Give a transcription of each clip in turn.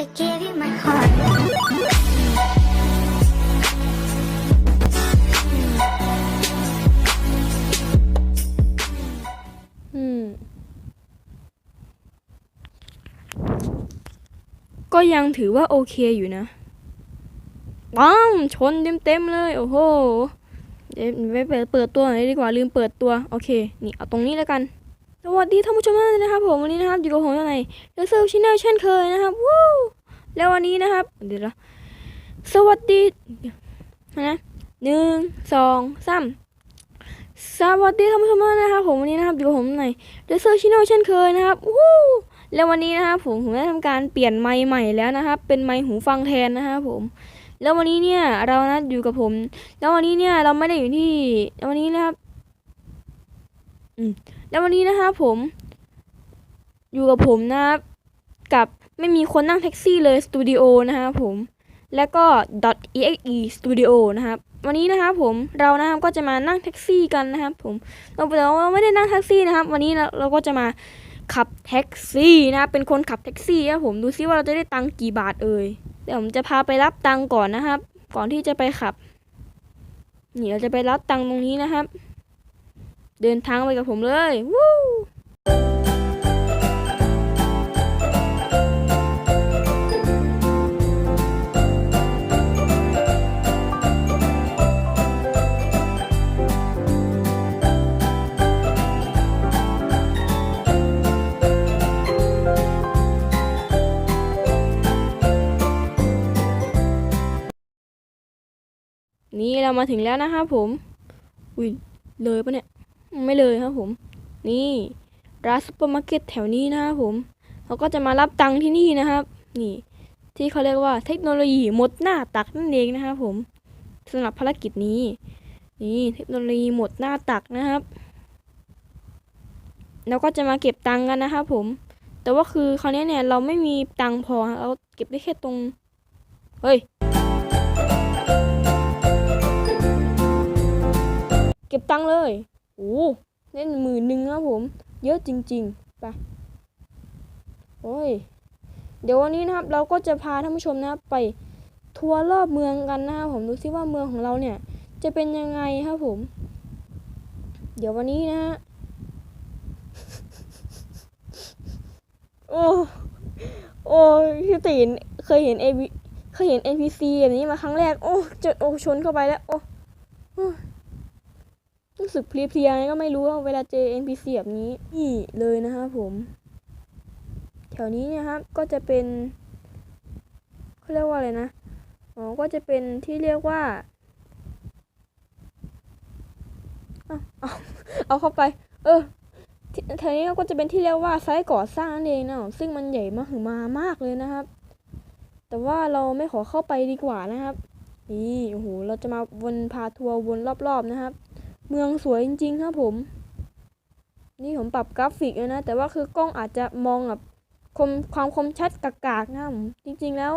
I gave you my heart. อืมก็ยังถือว่าโอเคอยู่นะปังชนเต็มๆเลย โอ้โห เดี๋ยวไปเปิดเปิดตัวหน่อยดีกว่าลืมเปิดตัว โอเค นี่เอาตรงนี้แล้วกัน วัสดีท่านผู้ชมทุกท่านนะครับ ผมวันนี้นะครับอยู่กับผมในเดอะเซลชินแนลเช่นเคยนะครับวู้แล้ววันนี้นะครับเดี๋ยวนะสวัสดีนะหนึ่งสองสามสวัสดีท่านผู้ชมทุกท่านนะครับผมวันนี้นะครับอยู่กับผมในเดอะเซลชินแนลเช่นเคยนะครับวู้แล้ววันนี้นะครับผมผมได้ทำการเปลี่ยนไมค์ใหม่แล้วนะครับ เป็นไมค์หูฟังแทนนะครับผม แล้ววันนี้เนี่ยเรานะอยู่กับผม แล้ววันนี้เนี่ยเราไม่ได้อยู่ที่แล้ววันนี้นะครับ อืมแล้ววันนี้นะครับผม อยู่กับผมนะครับกับไม่มีคนนั่งแท็กซี่เลยสตูดิโอนะครับผม แล้วก็ .exe studio นะครับ วันนี้นะครับผมเรานะครับก็จะมานั่งแท็กซี่กันนะครับ ผมเราเราไม่ได้นั่งแท็กซี่นะครับ วันนี้เราเราก็จะมาขับแท็กซี่นะครับเป็นคนขับแท็กซี่นะครับผมดูซิว่าเราจะได้ตังค์กี่บาทเอ่ยเดี๋ยวผมจะพาไปรับตังค์ก่อนนะครับ ก่อนที่จะไปขับ นี่เราจะไปรับตังค์ตรงนี้นะครับ เดินทางไปกับผมเลยวู้นี่เรามาถึงแล้วนะครับผม อุ้ยเลยปะเนี่ย ไม่เลยครับผม นี่ร้านซุปเปอร์มาร์เก็ตแถวนี้นะครับผมเราก็จะมารับตังค์ที่นี่นะครับ นี่ ที่เขาเรียกว่าเทคโนโลยีหมดหน้าตักนั่นเองนะครับผมสำหรับภารกิจนี้ นี่เทคโนโลยีหมดหน้าตักนะครับเราก็จะมาเก็บตังค์กันนะครับผม แต่ว่าคือคราวนี้เนี่ยเราไม่มีตังค์พอเราเก็บได้แค่ตรง เฮ้ย เก็บตังค์เลย โอ้เล่นหมื่นหนึ่งครับผม เยอะจริงๆไปโอ้ย เดี๋ยววันนี้นะครับ เราก็จะพาท่านผู้ชมนะครับไปทัวร์รอบเมืองกันนะครับผมดูซิว่าเมืองของเราเนี่ย จะเป็นยังไงครับผม เดี๋ยววันนี้นะฮะโอ้โอ้พี่ตีนเคยเห็นเอวีเคยเห็น NPC แบบนี้มาครั้งแรก โอ้จะโอ้ชนเข้าไปแล้ว โอ้โอ้ รู้สึกเพลียๆไงก็ไม่รู้ว่าเวลาเจอ NPC แบบนี้นี่เลยนะครับผม แถวนี้เนะครับก็จะเป็นเขาเรียกว่าอะไรนะอ๋อก็จะเป็นที่เรียกว่าเอาเอาเข้าไป เออแถวนี้ก็จะเป็นที่เรียกว่าไซต์ก่อสร้างนั่นเองนะซึ่งมันใหญ่มากมามากเลยนะครับ แต่ว่าเราไม่ขอเข้าไปดีกว่านะครับ นี่โอ้โหเราจะมาวนพาทัวร์วนรอบๆนะครับ เมืองสวยจริงๆครับผม นี่ผมปรับกราฟิกแล้วนะ แต่ว่าคือกล้องอาจจะมองแบบคมความคมชัดกากๆนะครับผมจริงๆแล้ว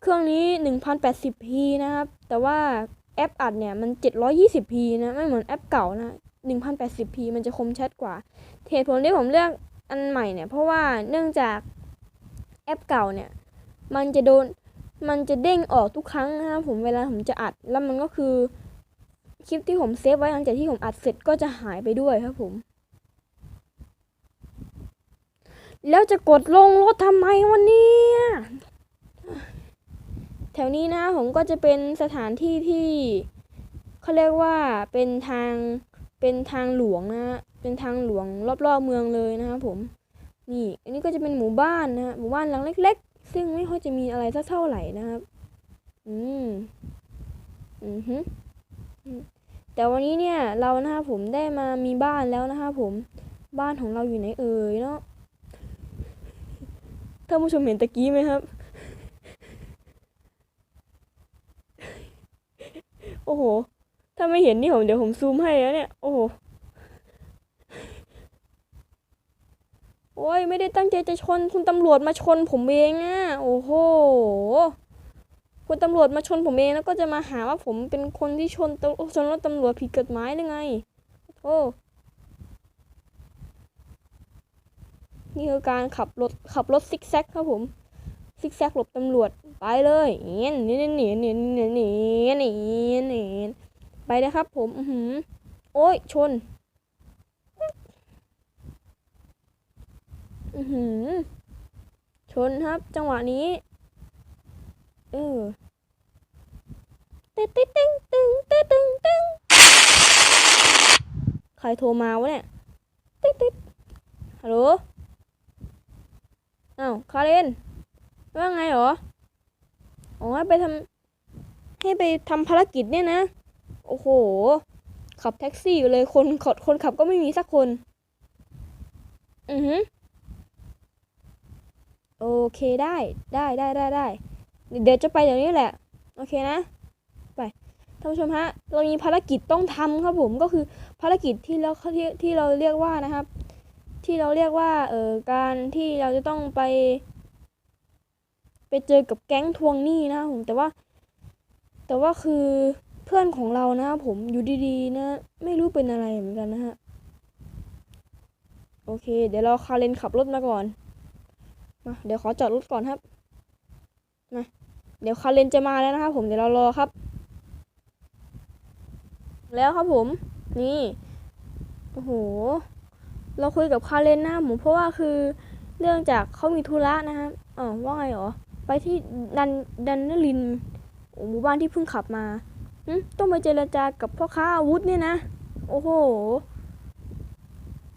เครื่องนี้ 1080p นะครับ แต่ว่าแอปอัดเนี่ยมัน 720p นะไม่เหมือนแอปเก่านะ 1080p มันจะคมชัดกว่าเหตุผลที่ผมเลือกอันใหม่เนี่ย เพราะว่าเนื่องจากแอปเก่าเนี่ย มันจะโดนมันจะเด้งออกทุกครั้งนะครับผมเวลาผมจะอัด แล้วมันก็คือ คลิปที่ผมเซฟไว้หลังจากที่ผมอัดเสร็จก็จะหายไปด้วยครับผม แล้วจะกดลงรถทำไมวันนี้แถวนี้นะผมก็จะเป็นสถานที่ที่เขาเรียกว่าเป็นทางเป็นทางหลวงนะเป็นทางหลวงรอบๆเมืองเลยนะครับผมนี่ อันนี้ก็จะเป็นหมู่บ้านนะฮะหมู่บ้านหลังเล็ก ๆ ซึ่งไม่ค่อยจะมีอะไรสักเท่าไหร่นะครับ อืม อือฮึ แต่วันนี้เนี่ยเรานะครับผมได้มามีบ้านแล้วนะครับผมบ้านของเราอยู่ไหนเอ่ยเนาะท่านผู้ชมเห็นตะกี้ไหมครับ โอ้โห ถ้าไม่เห็นนี่ผมเดี๋ยวผมซูมให้แล้วเนี่ย โอ้โห โอ้ยไม่ได้ตั้งใจจะชนคุณตำรวจมาชนผมเองอะโอ้โห คุณตำรวจมาชนผมเองแล้วก็จะมาหาว่าผมเป็นคนที่ชนชนรถตำรวจผิดกฎหมายหรือไงโอ้นี่คือการขับรถขับรถซิกแซกครับผมซิกแซกหลบตำรวจไปเลยเนียนเนียเนียเนียเนียเนียเนียไปนะครับ ผมอือหืโอ้ยชนอือหืชนครับ จังหวะนี้ เออตึ๊ดตึ๊ดตึ้งตึ้งตึ๊ดตึ้งตึ้งใครโทรมาวะเนี่ยตึ๊ดตึ๊ดฮัลโหลอ้าวคาเรนว่าไงหรอ อ๋อให้ไปทำให้ไปทำภารกิจเนี่ยนะ โอ้โห ขับแท็กซี่อยู่เลยคนขับคนขับก็ไม่มีสักคน อือหือโอเคได้ ได้ได้ได้ได้ เดี๋ยวจะไปเดี๋ยวนี้แหละ โอเคนะ ไปท่านผู้ชมฮะ เรามีภารกิจต้องทำครับผม ก็คือภารกิจที่เราที่ที่เราเรียกว่านะครับ ที่เราเรียกว่า เอ่อ การที่เราจะต้องไป ไปเจอกับแก๊งทวงหนี้นะครับผม แต่ว่า แต่ว่าคือเพื่อนของเรานะครับผม อยู่ดีๆ นะ ไม่รู้เป็นอะไรเหมือนกันนะฮะ โอเค เดี๋ยวเราคาเรนขับรถมาก่อน มา เดี๋ยวขอจอดรถก่อนครับ มา เดี๋ยวคาเรนจะมาแล้วนะครับผมเดี๋ยวเรารอครับ แล้วครับผมนี่โอ้โหเราคุยกับคาเรนนะครับผมเพราะว่าคือเรื่องจากเขามีธุระนะครับอ๋อว่าไงหรอไปที่ดันดันนลินหมู่บ้านที่เพิ่งขับมาหึต้องไปเจรจากับพ่อค้าอาวุธเนี่ยนะ โอ้โห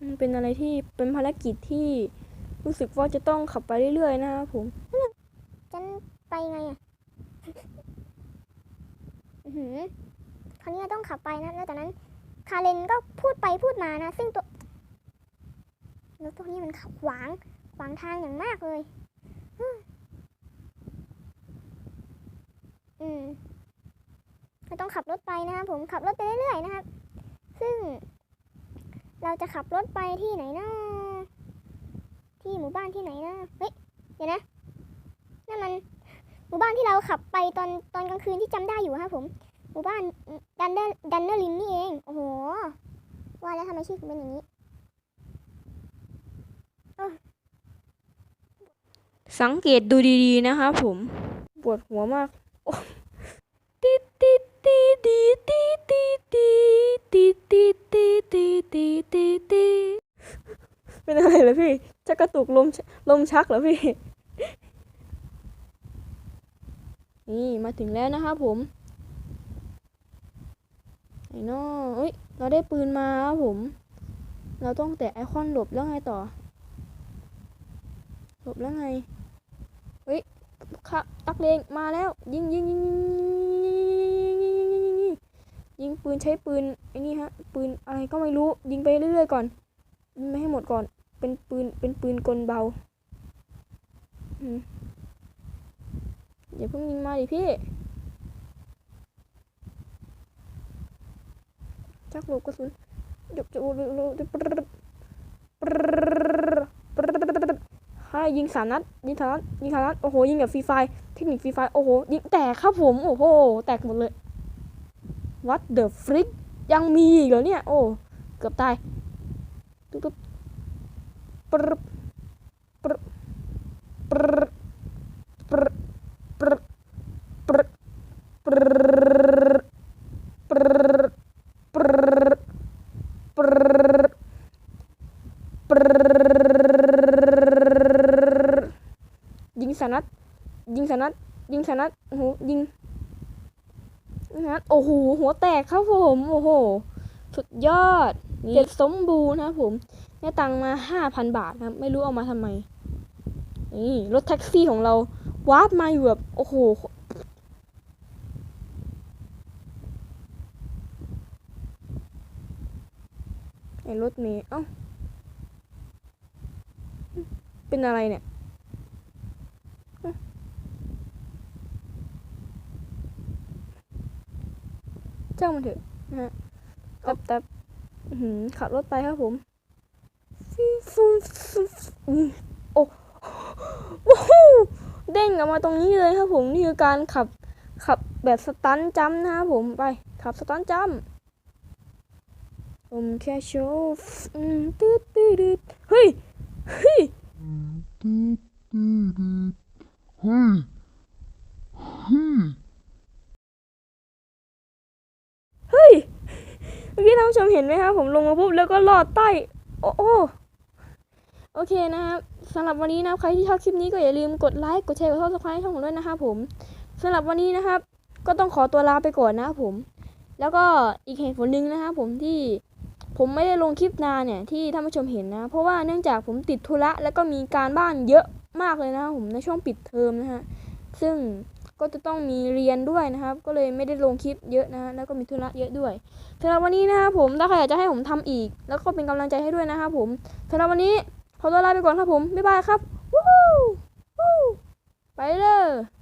มันเป็นอะไรที่เป็นภารกิจที่รู้สึกว่าจะต้องขับไปเรื่อยๆนะครับผม ฉันไปไงอะ หือคราวนี้เราต้องขับไปนะ แล้วจากนั้น คาเรนก็พูดไปพูดมานะ ซึ่งตัวรถพวกนี้มันขับขวาง ขวางทางอย่างมากเลย อืมเราต้องขับรถไปนะครับผมขับรถไปเรื่อยๆนะครับ ซึ่ง เราจะขับรถไปที่ไหนนะที่หมู่บ้านที่ไหนนะเฮ้ยเดี๋ยวนะนั่นมันหมู่บ้านที่เราขับไปตอนตอนกลางคืนที่จำได้อยู่ครับผม มู่บ้านดันเดอร์ดันเดอร์ลินนี่เอง โอ้โห ว่าแล้วทำไมชื่อถึงเป็นอย่างนี้ สังเกตดูดีๆนะครับผม ปวดหัวมากโอ้ติดติดติดติดติดติดติดติดติดติดติดติดติดติดเป็นอะไรเหรอพี่จะกระตุกลมลมชักเหรอพี่ นี่มาถึงแล้วนะครับผม เนาะเอ้ย เราได้ปืนมาครับผม เราต้องแตะไอคอนหลบแล้วไงต่อ หลบแล้วไงเฮ้ยค่ะตักเลงมาแล้ว ยิงยิงยิงยิงยิงปืนใช้ปืนไอ้นี่ฮะ ปืนอะไรก็ไม่รู้ยิงไปเรื่อยๆก่อนไม่ให้หมดก่อน เป็นปืนเป็นปืนกลเบาอย่าเพิ่งยิงมาดิพี่ จักหลบกระสุนเดี๋ยวจะให้ยิงสามนัดยิงสามนัดยิงสามนัดโอ้โหยิงแบบฟรีไฟเทคนิคฟรีไฟโอ้โหยิงแตกครับผมโอ้โหแตกหมดเลย what the frick ยังมีอีกเหรอเนี่ยโอ้เกือบตาย สามนัดยิงสามนัดยิงสามนัดโอ้โหยิงนัดโอ้โหหัวแตกครับผมโอ้โหสุดยอดเจ็ดสมบูรณ์นะครับผมได้ตังค์มาห้าพันบาทนะครับ ไม่รู้เอามาทำไมนี่รถแท็กซี่ของเราวาร์ปมาอยู่แบบโอ้โหไอ้รถเมย์เอ้าเป็นอะไรเนี่ยเอ้า จ้างมันเถอะนะฮะตับตับอื้อหือขับรถไปครับผมฟิวฟูฟูฟูโอ้โอ้โหเด้งออกมาตรงนี้เลยครับผมนี่คือการขับขับแบบสตันท์จัมป์นะครับผมไป ขับสตันท์จัมป์ผมแค่โชว์อืมตืดตืดตืดเฮ้ยเฮ้ย เฮ้ย เมื่อกี้ท่านผู้ชมเห็นไหมครับ ผมลงมาปุ๊บแล้วก็ลอดใต้ โอ้โอ้โอเคนะครับสำหรับวันนี้นะครับใครที่ชอบคลิปนี้ก็อย่าลืมกดไลค์ กดแชร์ กดซับสไครต์ช่องผมด้วยนะครับผมสำหรับวันนี้นะครับ ก็ต้องขอตัวลาไปก่อนนะครับผม แล้วก็อีกเหตุผลหนึ่งนะครับผมที่ผมไม่ได้ลงคลิปนานเนี่ยที่ท่านผู้ชมเห็นนะ เพราะว่าเนื่องจากผมติดธุระแล้วก็มีการบ้านเยอะมากเลยนะครับผมในช่วงปิดเทอมนะฮะซึ่ง ก็จะต้องมีเรียนด้วยนะครับ ก็เลยไม่ได้ลงคลิปเยอะนะฮะแล้วก็มีธุระเยอะด้วยสำหรับวันนี้นะครับผมถ้าใครอยากจะให้ผมทำอีก แล้วก็เป็นกำลังใจให้ด้วยนะครับผมสำหรับวันนี้ขอตัวลาไปก่อนครับผมบ๊ายบายครับวู้วู้ไปเลย